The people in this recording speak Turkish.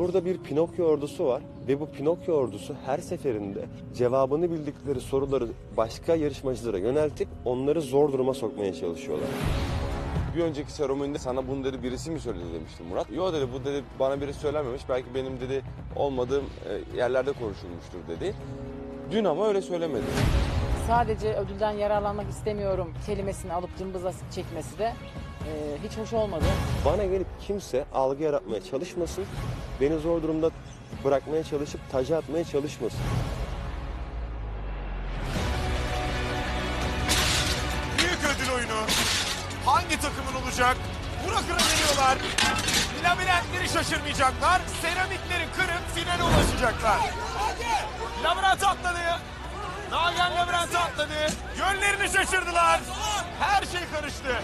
Burada bir Pinokyo ordusu var ve bu Pinokyo ordusu her seferinde cevabını bildikleri soruları başka yarışmacılara yöneltip onları zor duruma sokmaya çalışıyorlar. Bir önceki seremonide sana bunu dedi birisi mi söyledi demişti Murat. Yo dedi bu dedi bana biri söylememiş. Belki benim dedi olmadığım e, yerlerde konuşulmuştur dedi. Dün ama öyle söylemedi. Sadece ödülden yararlanmak istemiyorum kelimesini alıp cımbıza çekmesi de e, hiç hoş olmadı. Bana gelip kimse algı yaratmaya çalışmasın, beni zor durumda bırakmaya çalışıp taca atmaya çalışmasın. Büyük ödül oyunu. Hangi takımın olacak? Burak'ına geliyorlar. Labirentleri şaşırmayacaklar. Seramikleri kırıp finale ulaşacaklar. Labirent atladı. Nagihan labirent atladı. Yönlerini şaşırdılar. Her şey karıştı.